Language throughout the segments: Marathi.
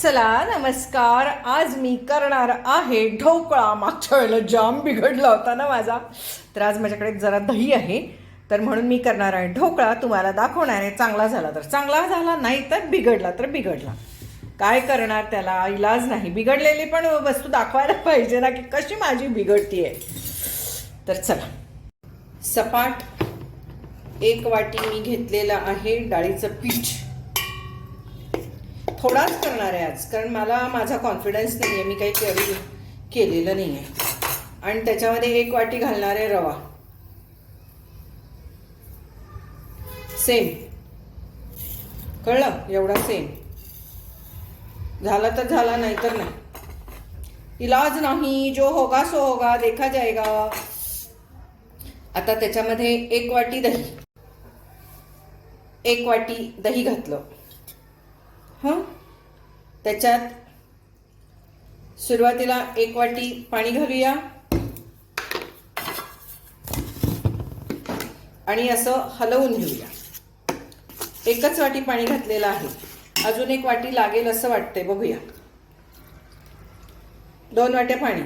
चला नमस्कार. आज मी करणार आहे ढोकळा. मागच्या वेळेला जाम बिघडला होता ना माझा. तर आज माझ्याकडे जरा दही आहे. तर म्हणून मी करणार आहे ढोकळा. तुम्हाला दाखवणार आहे. चांगला झाला तर चांगला झाला नाही तर बिघडला तर बिघडला. काय करणार त्याला? इलाज नाही. बिघडलेली पण वस्तू दाखवायला पाहिजे ना की कशी माझी बिघडती आहे तर चला. सपाट एक वाटी मी घेतलेलं आहे डाळीचं पीठ. थोडाच करणार आहे आज कारण मला माझा कॉन्फिडन्स नाही आहे मी काही करी केलेलं नाही आहे आणि त्याच्यामध्ये एक वाटी घालणार आहे रवा. सेम कळलं? एवढा सेम झाला तर झाला नाही तर नाही. इलाज नाही जो होगा सो होगा देखा जाएगा. आता त्याच्यामध्ये एक वाटी दही. एक वाटी दही घातलं. हं? त्याच्यात सुरुवातीला एक वाटी पाणी घालूया. आणि असं हलवून घेऊया. एकच वाटी पाणी घातलेलं आहे. अजून एक वाटी लागेल असं वाटतंय. बघूया. दोन वाट्या पाणी.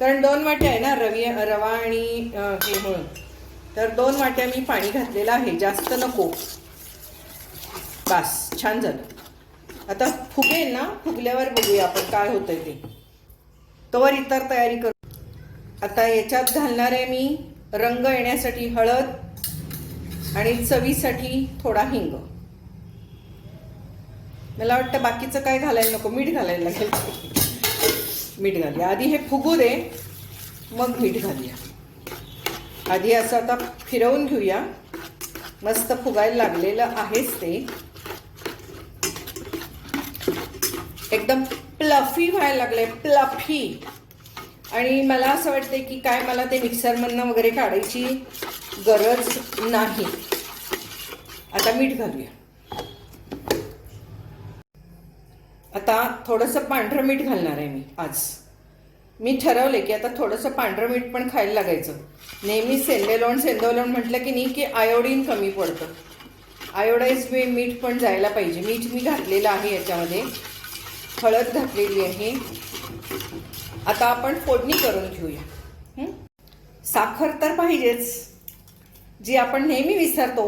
कारण दोन वाट्या आहे ना रवी रवा आणि हे म्हणून तर दोन वाट्या मी पाणी घातलेलं आहे. जास्त नको. बास छान झालं. आता फुगेल ना फुगल्यावर बघूया आपण काय होतंय ते. तोवर इतर तयारी करू. आता याच्यात घालणार आहे मी रंग येण्यासाठी हळद आणि चवीसाठी थोडा हिंग. मला वाटतं बाकीचं काय घालायला नको मीठ घालायला लागेल. मीठ घालूया. आधी हे फुगू दे मग मीठ घालूया. आधी असं आता फिरवून घेऊया. मस्त फुगायला लागलेलं आहेच ते. एकदम प्लफी व्हायला लागले प्लफी. आणि मला असं वाटते की काय मला ते मिक्सरमधनं वगैरे काढायची गरज नाही. आता मीठ घालूया. आता थोडंसं पांढरं मीठ घालणार आहे मी आज. मी ठरवले की आता थोडंसं पांढरं मीठ पण खायला लागायचं. नेहमी सेंदेलोण सेंदवलोण म्हटलं की नाही की आयोडीन कमी पडतं. आयोडाईज वे मीठ पण जायला पाहिजे. मीठ मी घातलेलं आहे याच्यामध्ये. हळद घातलेली आहे. आता आपण फोडणी करून घेऊया. साखर तर पाहिजेच. जी आपण नेहमी विसरतो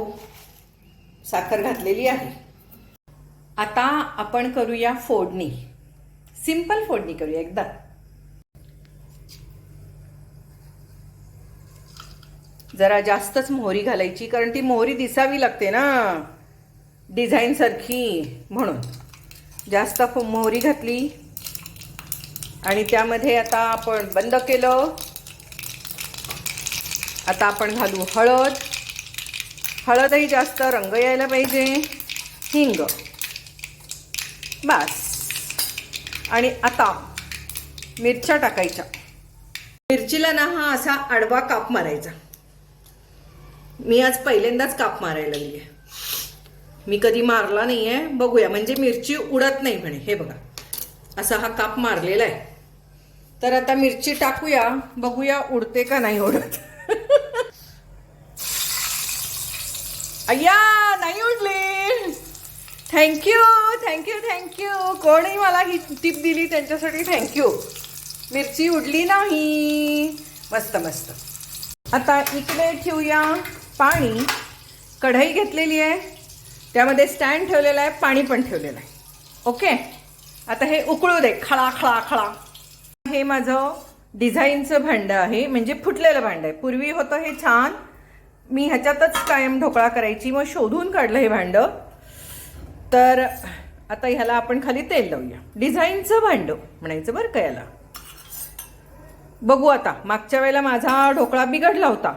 साखर घातलेली आहे. आता आपण करूया फोडणी. सिंपल फोडणी करूया एकदा. जरा जास्तच मोहरी घालायची कारण ती मोहरी दिसावी लागते ना. डिझाईन सारखी म्हणून. जास्त फो- मोहरी घातली. आणि त्यामध्ये आता आपण बंद केलं. आता आपण घालू हळद. हळदही जास्त रंग यायला पाहिजे. हिंग. बस. आणि आता मिरच्या टाकायच्या. मिरचीला ना हा असा आडवा काप मारायचा. मी आज पहिल्यांदाच काप मारायला लागली आहे मी कधी मारला नाही आहे बघूया. म्हणजे मिरची उडत नाही म्हणे. हे बघा. असा हा काप मारलेला आहे. तर आता मिरची टाकूया. बघूया उडते का नाही उडत. अय्या नाही उडली. थँक्यू थँक्यू थँक्यू कोणी मला ही टीप दिली त्यांच्यासाठी थँक्यू मिरची उडली नाही. मस्त मस्त. आता इकडे ठेवूया पाणी. कढई घेतलेली आहे. त्यामध्ये स्टँड ठेवलेला आहे पाणी पण ठेवलेलं आहे. ओके? आता हे उकळू दे. खळा खळा खळा. हे माझं डिझाईनचं भांडं आहे म्हणजे फुटलेलं भांडं आहे. पूर्वी होतं हे छान. मी ह्याच्यातच कायम ढोकळा करायची. मग शोधून काढलं हे भांडं. तर आता ह्याला आपण खाली तेल लावूया. डिझाईनचं भांडं म्हणायचं बरं का याला. बघू आता. मागच्या वेळेला माझा ढोकळा बिघडला होता.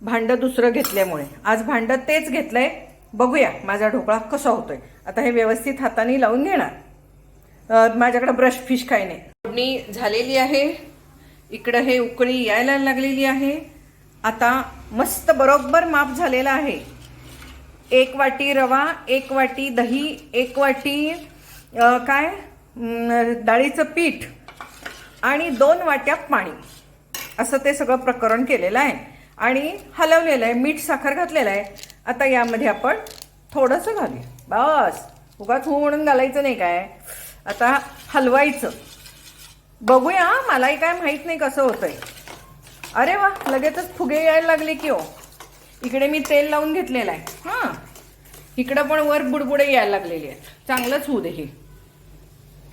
भांडं दुसरं घेतल्यामुळे. आज भांडं तेच घेतलं आहे बघूया माझा ढोकळा कसा होतोय. आता हे व्यवस्थित हाताने लावून घेणार. माझ्याकडे ब्रश फिश काय नाही. फोडणी झालेली आहे. इकडं हे उकळी यायला लागलेली आहे. आता मस्त बरोबर माप झालेला आहे. एक वाटी रवा एक वाटी दही एक वाटी काय? डाळीचं पीठ आणि दोन वाट्या पाणी. असं ते सगळं प्रकरण केलेलं आहे. आणि हलवलेलं आहे. मीठ साखर घातलेलं आहे. आता यामध्ये आपण थोडंसं घालूया. बस. उगाच हो म्हणून घालायचं नाही काय? आता हलवायचं. बघूया मलाही काय माहीत नाही कसं होतंय. अरे वा लगेचच फुगे यायला लागले की हो. इकडे मी तेल लावून घेतलेलं आहे. हां. इकडं पण वर बुडबुडे यायला लागलेले आहेत. चांगलंच होऊ दे हे.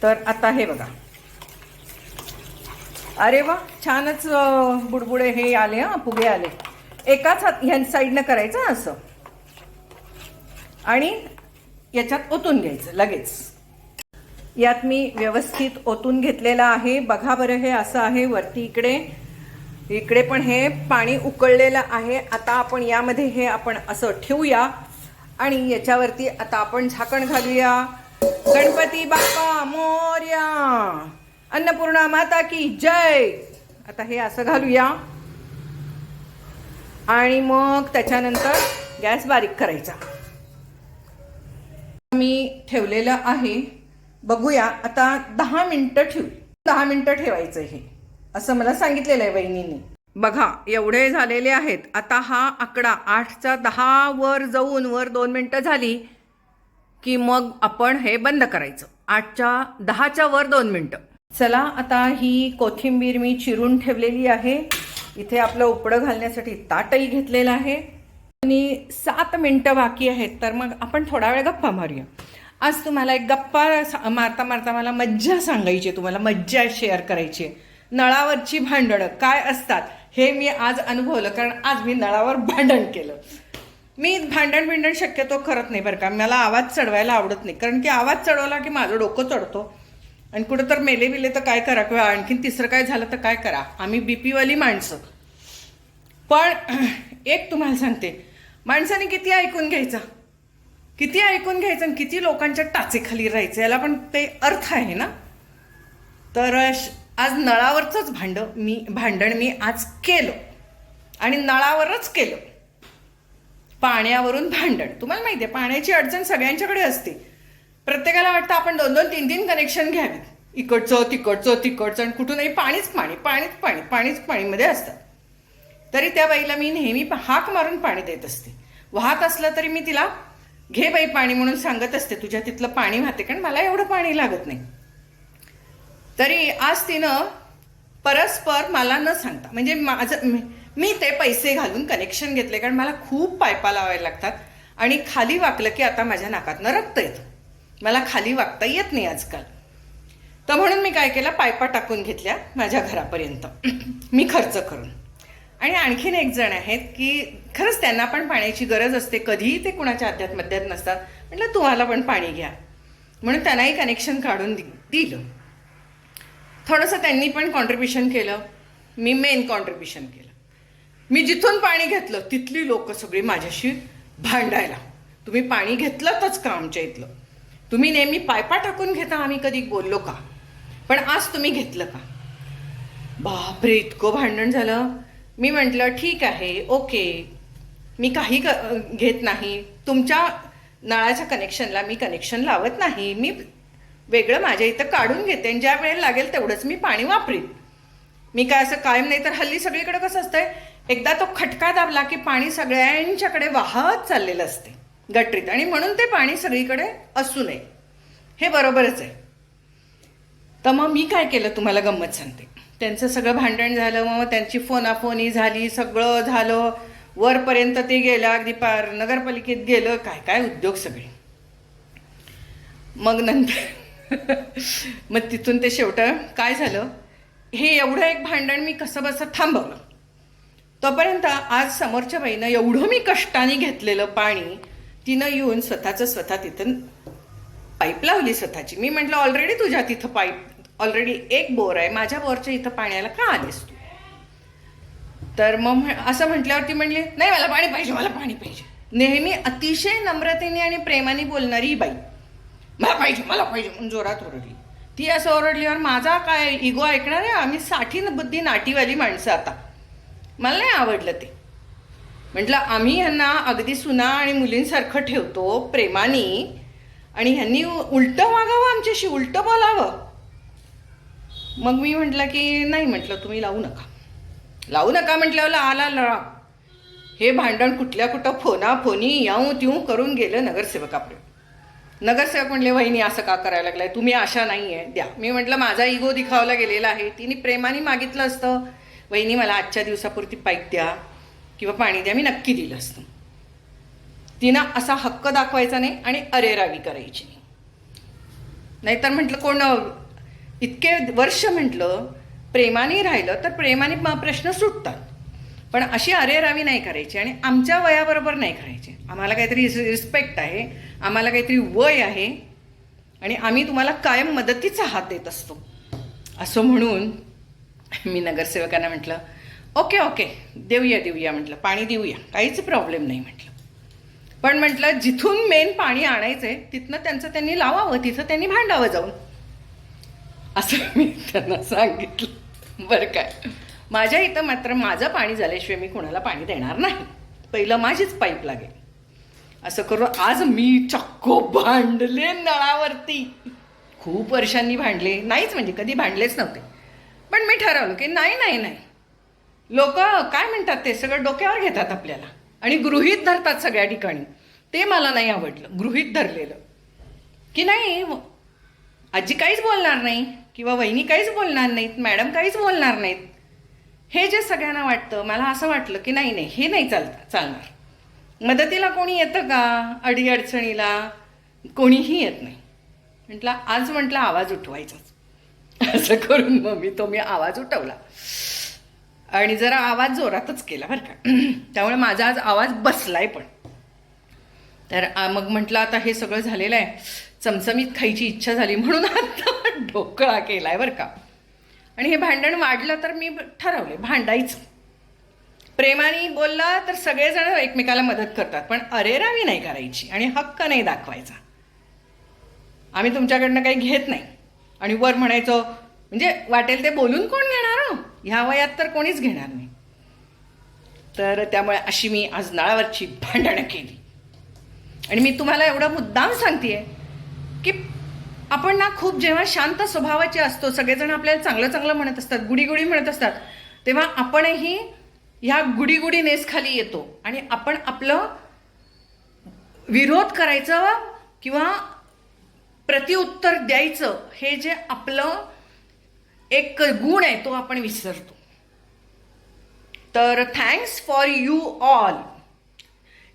तर आता हे बघा. अरे वा छानच बुडबुडे हे आले हां फुगे आले. एकाच हात ह्या साईडनं करायचं असं. आणि याच्यात ओतून घ्यायचं लगेच. यात मी व्यवस्थित ओतून घेतलेलं आहे. बघा बरं हे असं आहे. वरती इकडे इकडे पण हे पाणी उकळलेलं आहे. आता आपण यामध्ये हे आपण असं ठेवूया. आणि याच्यावरती आता आपण झाकण घालूया. गणपती बाप्पा मोर्या अन्नपूर्णा माता की जय. आता हे असं घालूया. आणि मग त्याच्यानंतर गॅस बारीक करायचा. मी ठेवलेलं आहे. बघूया आता दहा मिनटं ठेवू. दहा मिनटं ठेवायचं हे असं मला सांगितलेलं आहे वहिनीने. बघा एवढे झालेले आहेत. आता हा आकडा आठचा दहा वर जाऊन वर दोन मिनटं झाली की मग आपण हे बंद करायचं. आठच्या दहाच्या वर दोन मिनटं. चला आता ही कोथिंबीर मी चिरून ठेवलेली आहे. इथे आपलं उपडं घालण्यासाठी ताटही घेतलेलं आहे. आणि सात मिनिटं बाकी आहेत तर मग आपण थोडा वेळ गप्पा मारूया. आज तुम्हाला एक गप्पा मारता मारता मला मज्जा सांगायची आहे, तुम्हाला मज्जा शेअर करायची आहे. नळावरची भांडणं काय असतात हे मी आज अनुभवलं कारण आज मी नळावर भांडण केलं. मी भांडण भिंडण शक्यतो करत नाही बरं का मला आवाज चढवायला आवडत नाही कारण की आवाज चढवला की माझं डोकं चढतो. आणि कुठं तर मेले बिले तर काय करा किंवा आणखीन तिसरं काय झालं तर काय करा आम्ही बीपीवाली माणसं. पण एक तुम्हाला सांगते माणसाने किती ऐकून घ्यायचं? किती ऐकून घ्यायचं आणि किती लोकांच्या टाचेखाली राहायचं? याला पण ते अर्थ आहे ना? तर आज नळावरचंच भांड मी भांडण मी आज केलं. आणि नळावरच केलं. पाण्यावरून भांडण. तुम्हाला माहिती आहे पाण्याची अडचण सगळ्यांच्याकडे असते. प्रत्येकाला वाटतं आपण दोन दोन तीन तीन कनेक्शन घ्यावीत. इकडचं तिकडचं तिकडचं आणि कुठूनही पाणीच पाणी पाणीच पाणी पाणीच पाणीमध्ये असतात तरी त्या बाईला मी नेहमी हाक मारून पाणी देत असते. वाहत असलं तरी मी तिला घे बाई पाणी म्हणून सांगत असते. तुझ्या तिथलं पाणी वाहते कारण मला एवढं पाणी लागत नाही. तरी आज तिनं परस्पर मला न सांगता म्हणजे माझं मी- मी ते पैसे घालून कनेक्शन घेतले कारण मला खूप पायपा लावायला लागतात आणि खाली वाकलं की आता माझ्या नाकातनं रक्त येतं. मला खाली वागता येत नाही आजकाल. तर म्हणून मी काय केलं? पायपा टाकून घेतल्या माझ्या घरापर्यंत. मी खर्च करून. आणि आणखीन एक जण आहेत की खरंच त्यांना पण पाण्याची गरज असते. कधीही ते कुणाच्या अध्यात मध्यात नसतात. म्हटलं तुम्हाला पण पाणी घ्या. म्हणून त्यांनाही कनेक्शन काढून दि- दिलं. थोडंसं त्यांनी पण कॉन्ट्रीब्युशन केलं. मी मेन कॉन्ट्रीब्युशन केलं. मी जिथून पाणी घेतलं तिथली लोक सगळी माझ्याशी भांडायला. तुम्ही पाणी घेतलंतच का आमच्या इथलं? तुम्ही नेहमी पायपा टाकून घेता आम्ही कधी बोललो का? पण आज तुम्ही घेतलं का? बापरे इतकं भांडण झालं. मी म्हटलं ठीक आहे ओके. मी काही क घेत नाही. तुमच्या नळाच्या कनेक्शनला मी कनेक्शन लावत नाही. मी वेगळं माझ्या इथं काढून घेते आणि ज्या वेळेला लागेल तेवढंच मी पाणी वापरीन. मी काय असं कायम नाही तर हल्ली सगळीकडे कसं असतंय एकदा तो खटका दाबला की पाणी सगळ्यांच्याकडे वाहत चाललेलं असते गटरीत. आणि म्हणून ते पाणी सगळीकडे असू नये. हे बरोबरच आहे. तर मग मी काय केलं तुम्हाला गंमत सांगते. त्यांचं सगळं भांडण झालं मग त्यांची फोनाफोनी झाली सगळं झालं. वरपर्यंत ते गेलं अगदी पार नगरपालिकेत गेलं काय काय उद्योग सगळे. मग नंतर मग तिथून ते शेवटं काय झालं? हे एवढं एक भांडण मी कसं बसं थांबवलं. तोपर्यंत आज समोरच्या बाईनं एवढं मी कष्टाने घेतलेलं पाणी तिनं येऊन स्वतःचं स्वतः तिथं पाईप लावली स्वतःची. मी म्हटलं ऑलरेडी तुझ्या तिथं पाईप ऑलरेडी एक बोर आहे. माझ्या बोरच्या इथं पाण्याला का आलीस तू? तर मग असं असं म्हटल्यावरती म्हणली नाही मला पाणी पाहिजे मला पाणी पाहिजे. नेहमी अतिशय नम्रतेने आणि प्रेमाने बोलणारी ही बाई. मला पाहिजे मला पाहिजे म्हणून जोरात ओरडली. ती असं ओरडल्यावर माझा काय इगो ऐकणार आहे आम्ही साठी बुद्धी नाटीवाली माणसं आता. मला नाही आवडलं ते. म्हटलं आम्ही ह्यांना अगदी सुना आणि मुलींसारखं ठेवतो प्रेमाने आणि ह्यांनी उलटं वागावं आमच्याशी उलटं बोलावं. मग मी म्हटलं की नाही म्हटलं तुम्ही लावू नका. लावू नका म्हटल्यावर आला लळा. हे भांडण कुठल्या कुठं फोना फोनी याऊ तिऊ करून गेलं नगरसेवकाकडे नगरसेवक म्हटले वहिनी असं का करायला लागलाय? तुम्ही आशा नाही आहे द्या. मी म्हटलं माझा इगो दिखावला गेलेला आहे. तिने प्रेमाने मागितलं असतं. वहिनी मला आजच्या दिवसापुरती पाईप द्या किंवा पाणी द्या मी नक्की दिलं असतं. तिनं असा हक्क दाखवायचा नाही आणि अरेरावी करायची. नाहीतर म्हटलं कोण इतके वर्ष म्हटलं प्रेमाने राहिलं तर प्रेमाने प्रश्न सुटतात. पण अशी अरेरावी नाही करायची आणि आमच्या वयाबरोबर नाही करायची. आम्हाला काहीतरी रिस्पेक्ट आहे आम्हाला काहीतरी वय आहे आणि आम्ही तुम्हाला कायम मदतीचा हात देत असतो. असं म्हणून मी नगरसेवकांना म्हटलं ओके ओके देऊया देऊया म्हटलं पाणी देऊया काहीच प्रॉब्लेम नाही म्हटलं. पण म्हटलं जिथून मेन पाणी आणायचं आहे तिथनं त्यांचं त्यांनी लावावं तिथं त्यांनी भांडावं जाऊन. असं मी त्यांना सांगितलं. बरं काय. माझ्या इथं मात्र माझं पाणी झाल्याशिवाय मी कोणाला पाणी देणार नाही. पहिलं माझीच पाईप लागेल. असं करून आज मी चक्को भांडले नळावरती. खूप वर्षांनी भांडले. नाहीच म्हणजे कधी भांडलेच नव्हते. पण मी ठरवलं की नाही नाही नाही. लोक काय म्हणतात ते सगळं डोक्यावर घेतात आपल्याला. आणि गृहीत धरतात सगळ्या ठिकाणी. ते मला नाही आवडलं. गृहीत धरलेलं. की नाही आजी काहीच बोलणार नाही. किंवा वहिनी काहीच बोलणार नाहीत मॅडम काहीच बोलणार नाहीत. हे जे सगळ्यांना वाटतं मला असं वाटलं की नाही नाही हे नाही चालतं चालणार. मदतीला कोणी येतं का? अडीअडचणीला कोणीही येत नाही. म्हटलं आज म्हटलं आवाज उठवायचाच. असं करून मग मी तो मी आवाज उठवला. आणि जरा आवाज जोरातच केला बरं का. त्यामुळे माझा आज आवाज बसलाय पण. तर मग म्हटलं आता हे सगळं झालेलं आहे. चमचमीत खायची इच्छा झाली म्हणून आता ढोकळा केलाय बरं का. आणि हे भांडण वाढलं तर मी ठरवले भांडायचं. प्रेमाने बोलला तर सगळेजण एकमेकाला मदत करतात पण अरेरावी नाही करायची आणि हक्क नाही दाखवायचा. आम्ही तुमच्याकडनं काही घेत नाही. आणि वर म्हणायचो म्हणजे वाटेल ते बोलून कोण घेणार हो? ह्या वयात तर कोणीच घेणार नाही. तर त्यामुळे अशी मी आज नळावरची भांडणं केली. आणि मी तुम्हाला एवढा मुद्दाम सांगतेय की आपण ना खूप जेव्हा शांत स्वभावाचे असतो सगळेजण आपल्याला चांगलं चांगलं म्हणत असतात गुडीगुडी म्हणत असतात तेव्हा आपणही ह्या गुडीगुडी नेसखाली येतो. आणि आपण आपलं विरोध करायचं किंवा प्रतिउत्तर द्यायचं हे जे आपलं एक गुण आहे तो आपण विसरतो. तर थँक्स फॉर यू ऑल.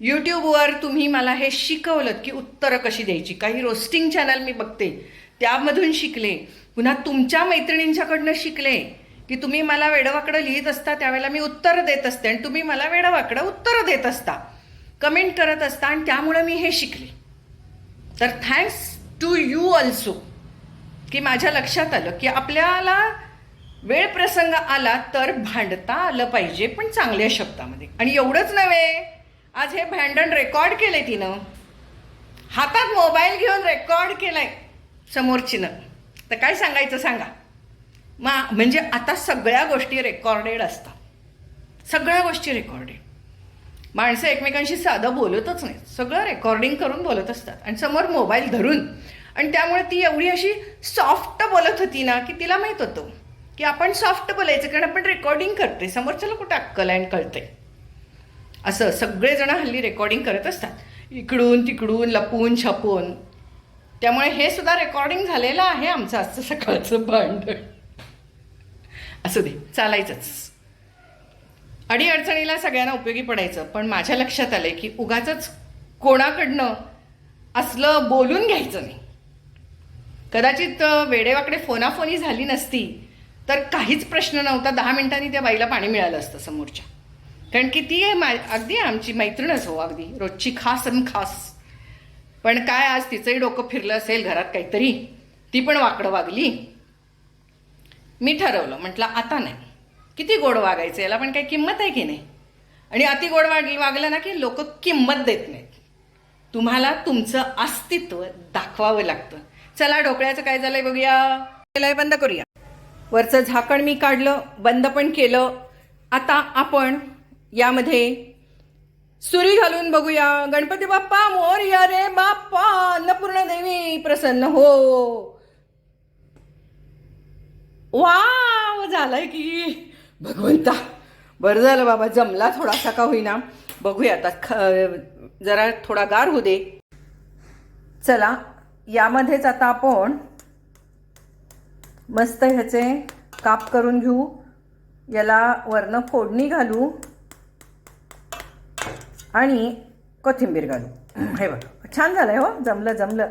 यूट्यूबवर तुम्ही मला हे शिकवलं की उत्तरं कशी द्यायची. काही रोस्टिंग चॅनल मी बघते. त्यामधून शिकले. पुन्हा तुमच्या मैत्रिणींच्याकडनं शिकले की तुम्ही मला वेडवाकडं लिहित असता त्यावेळेला मी उत्तरं देत असते आणि तुम्ही मला वेडवाकडं उत्तरं देत असता. कमेंट करत असता आणि त्यामुळे मी हे शिकले. तर थँक्स टू यू ऑल्सो की माझ्या लक्षात आलं की आपल्याला वेळ प्रसंग आला तर भांडता आलं पाहिजे पण चांगल्या शब्दामध्ये. आणि एवढंच नव्हे आज हे भांडण रेकॉर्ड केलंय तिनं. हातात मोबाईल घेऊन रेकॉर्ड केलाय समोरचीनं. तर काय सांगायचं सांगा. मा म्हणजे आता सगळ्या गोष्टी रेकॉर्डेड असतात. सगळ्या गोष्टी रेकॉर्डेड माणसं एकमेकांशी साधं बोलतच नाहीत. सगळं रेकॉर्डिंग करून बोलत असतात. आणि समोर मोबाईल धरून. आणि त्यामुळे ती एवढी अशी सॉफ्ट बोलत होती ना की तिला माहीत होतं. की आपण सॉफ्ट बोलायचं कारण आपण रेकॉर्डिंग करते समोरच्याला कुठं अक्कल आहे आणि कळते असं सगळेजण हल्ली रेकॉर्डिंग करत असतात. इकडून तिकडून लपून छपून. त्यामुळे हे सुद्धा रेकॉर्डिंग झालेलं आहे आमचं आजचं सकाळचं भांडण. असू दे चालायचंच. अडीअडचणीला सगळ्यांना उपयोगी पडायचं पण माझ्या लक्षात आलंय की उगाच कोणाकडनं असलं बोलून घ्यायचं नाही. कदाचित वेडेवाकडे फोनाफोनी झाली नसती तर काहीच प्रश्न नव्हता. दहा मिनिटांनी त्या बाईला पाणी मिळालं असतं समोरच्या. कारण की ती आहे मा अगदी आमची मैत्रीणच हो अगदी. रोजची खास आणि खास. पण काय आज तिचंही डोकं फिरलं असेल घरात काहीतरी ती पण वाकडं वागली. मी ठरवलं म्हटलं आता नाही. किती गोड वागायचं याला पण काही किंमत आहे की नाही? आणि अति गोड वाग वागलं ना की लोक किंमत देत नाहीत. तुम्हाला तुमचं अस्तित्व दाखवावं लागतं. चला ढोकळ्याचं काय झालंय बघूया. बंद करूया. वरचं झाकण मी काढलं बंद पण केलं. आता आपण यामध्ये सुरी घालून बघूया. गणपती बाप्पा मोरया रे बाप्पा अन्नपूर्ण देवी प्रसन्न हो. वाव झालाय की. भगवंता बरं झालं बाबा जमला थोडासा का होईना. बघूया आता ख जरा थोडा गार होऊ दे. चला यामध्येच आता आपण मस्त ह्याचे काप करून घेऊ. याला वरनं फोडणी घालू. आणि कोथिंबीर घालू. हे बघ छान झालंय हो जमलं जमलं.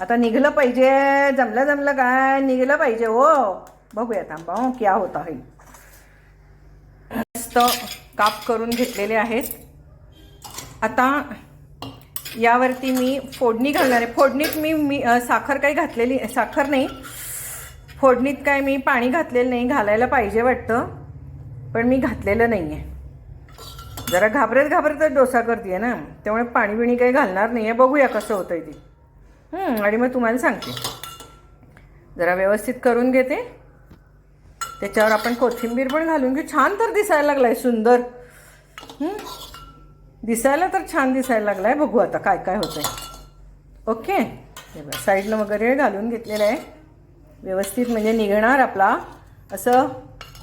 आता निघलं पाहिजे जमलं जमलं काय? निघलं पाहिजे हो. बघूया थांबा हो क्या होता होईल मस्त काप करून घेतलेले आहेत. आता यावरती मी फोडणी घालणार आहे. फोडणीत मी मी साखर काही घातलेली साखर नाही. फोडणीत काय मी पाणी घातलेलं नाही घालायला पाहिजे वाटतं. पण मी घातलेलं नाही आहे जरा घाबरत घाबरतच डोसा करते ना? त्यामुळे पाणी बिणी काही घालणार नाही आहे बघूया कसं होतं आहे ते आणि मग तुम्हाला सांगते. जरा व्यवस्थित करून घेते. त्याच्यावर आपण कोथिंबीर पण घालून घेऊ. छान तर दिसायला लागलाय सुंदर. दिसायला तर छान दिसायला लागलाय. बघू आता काय काय होतंय. ओके? साईडला वगैरे घालून घेतलेलं आहे. व्यवस्थित म्हणजे निघणार आपला असं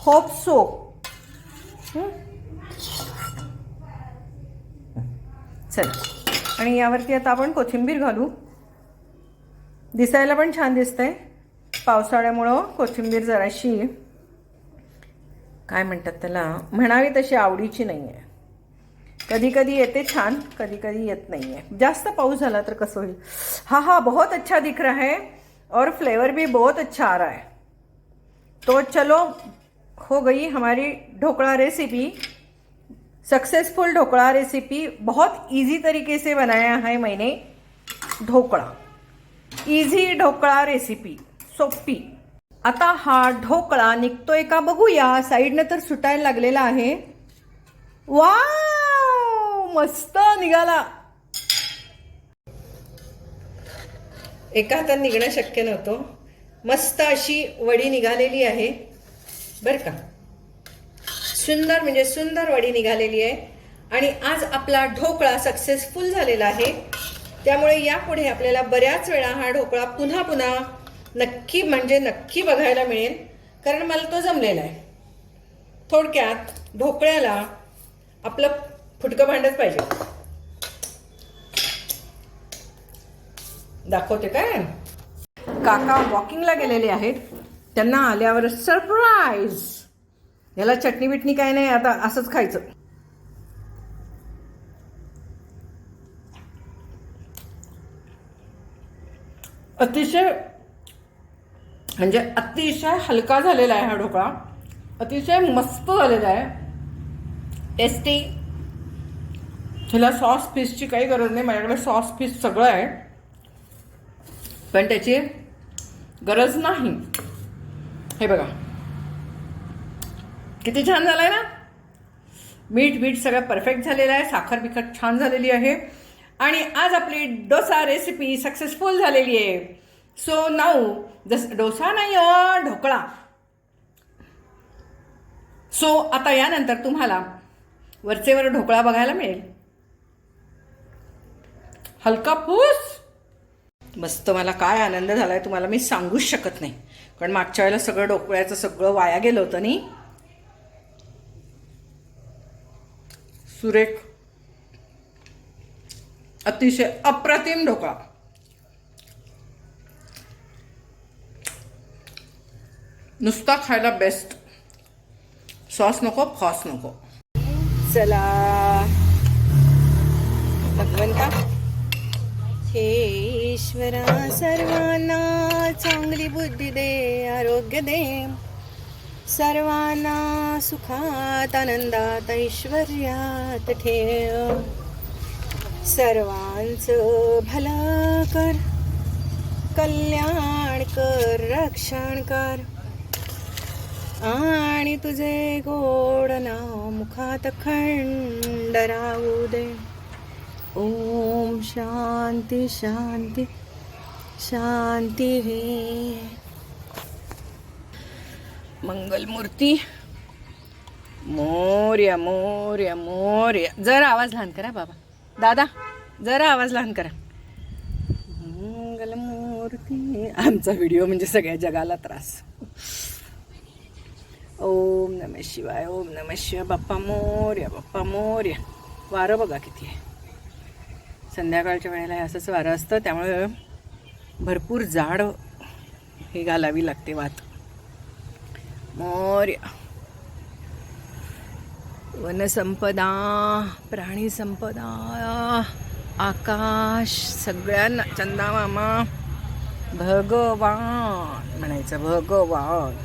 होप सो. चला. आणि यावरती आता आपण कोथिंबीर घालू. दिसायला पण छान दिसतंय. पावसाळ्यामुळं कोथिंबीर जराशी काय म्हणतात त्याला? म्हणावी तशी आवडीची नाही आहे कधी कधी येते छान कधी कधी येत नाही आहे जास्त पाऊस झाला तर कसं होईल? हा हा बहुत अच्छा दिख रहा है और फ्लेवर भी बहुत अच्छा आ रहा है. तो चलो हो गई हमारी dhokla recipe successful dhokla recipe बहुत इजी तरीके से बनाया है मैंने ढोकळा. इझी ढोकळा रेसिपी सोपी. आता हा ढोकळा निघतोय का बघूया. साईडनं तर सुटायला लागलेला आहे. वा मस्त निघाला. एका हातात निघणं शक्य नव्हतं. मस्त अशी वडी निघालेली आहे. बर का? सुंदर म्हणजे सुंदर वडी निघालेली आहे. आणि आज आपला ढोकळा सक्सेसफुल झालेला आहे. त्यामुळे यापुढे आपल्याला बऱ्याच वेळा हा ढोकळा पुन्हा पुन्हा नक्की म्हणजे नक्की बघायला मिळेल. कारण मला तो जमलेला आहे. थोडक्यात ढोकळ्याला आपलं फुटकं भांडत पाहिजे. दाखवते काय? काका वॉकिंगला गेलेले आहेत. त्यांना आल्यावर सरप्राईज याला चटणी बिटणी काय नाही आता असंच खायचं. अतिशय म्हणजे अतिशय हलका झालेला आहे हा ढोकळा. अतिशय मस्त झालेला आहे. टेस्टी ह्याला सॉस पीसची काही गरज नाही माझ्याकडे सॉस पीस सगळं आहे. पण त्याची गरज नाही. हे बघा. किती छान झालं आहे ना? मीठ बीठ सगळं परफेक्ट झालेलं आहे. साखर बिखर छान झालेली आहे. आणि आज आपली डोसा रेसिपी सक्सेसफुल झालेली आहे. सो नाऊ जस डोसा नाही ढोकळा. सो आता यानंतर तुम्हाला वरचेवर ढोकळा बघायला मिळेल. हलका फूस मस्त मला काय आनंद झाला आहे तुम्हाला मी सांगूच शकत नाही. कारण मागच्या वेळेला सगळं ढोकळ्याचं सगळं वाया गेलं होतं नाही सुरेख. अतिशय अप्रतिम ढोकळा नुसता खायला बेस्ट सॉस नको फॉस नको. चला. भगवंता. हे ईश्वरा सर्वांना चांगली बुद्धी दे आरोग्य दे. सर्वांना सुखात आनंदात ऐश्वर्यात ठेव. सर्वांचं भलं कर. कल्याण कर रक्षण कर. आणि तुझे गोड नाव मुखात खंड राहू दे. ओम शांती शांती शांती हे. मंगलमूर्ती. मोर्या मोर्या मोर्या. जरा आवाज लहान करा बाबा. दादा जरा आवाज लहान करा. मंगलमूर्ती. आमचा व्हिडिओ म्हणजे सगळ्या जगाला त्रास. ओम नम शिवाय ओम नम शिवाय. बाप्पा मोर्या बाप्पा मोर्या. वारं बघा किती आहे. संध्याकाळच्या वेळेला हे असंच वारं असतं त्यामुळे भरपूर जाड हे घालावी लागते वात. मौर्य। वनसंपदा प्राणीसंपदा आकाश सगळ्यांना चंदा मामा भगवान म्हणायचं भगवान.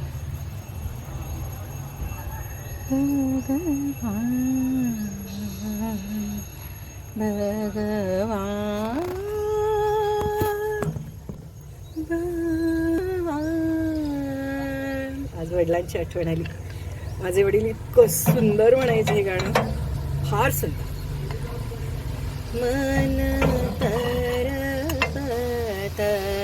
भगवान. आज वडिलांची आठवण आली. माझे वडील इतकं सुंदर म्हणायचं हे गाणं. फार सुंदर. मन तर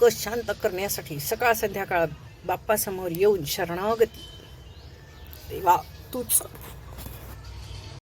डोकं शांत करण्यासाठी सकाळ संध्याकाळ बाप्पासमोर येऊन शरणागती. देवा तूच